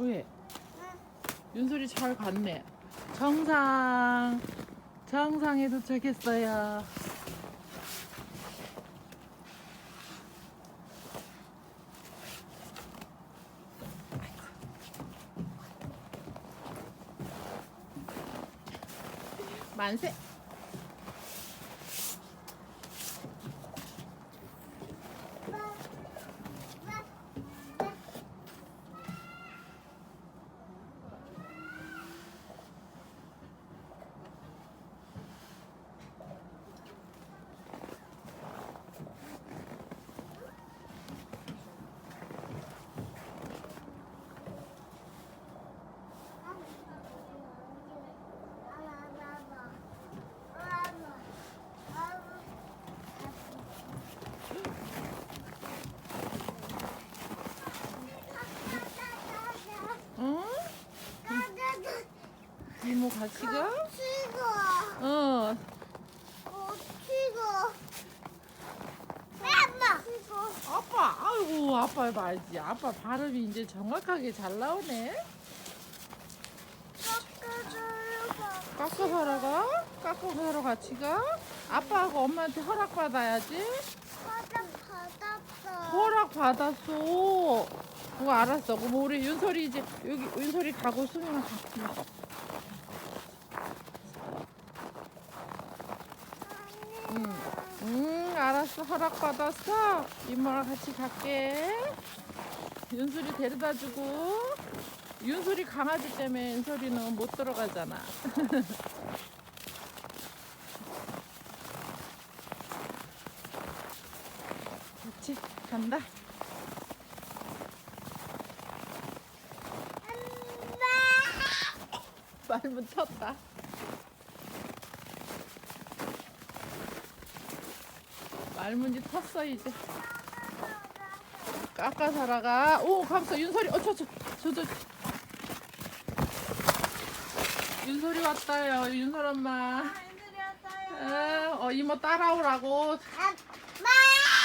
왜? 윤솔이 잘 갔네. 정상. 정상에 도착했어요. 만세. 응? 이모 같이 가? 어. 아빠, 아이고, 아빠 말지. 아빠 발음이 이제 정확하게 잘 나오네. 깎아 사러 가? 깎아 사러 같이 가? 아빠하고 엄마한테 허락 받아야지. 허락 받았어. 어, 알았어. 그럼 우리 윤설이 이제 여기 윤설이 가고 수민아 같이 가. 알았어. 허락 받았어. 이모랑 같이 갈게. 윤설이 데려다 주고. 윤설이 강아지 때문에 윤설이는 못 들어가잖아. 같이 간다. 말문 쳤다. 말문이 텄어 이제. 깎아 살아가. 오 감사 윤설이. 어저저 저저. 윤설이 왔다요. 윤설 엄마. 어, 어 이모 따라오라고. 엄마!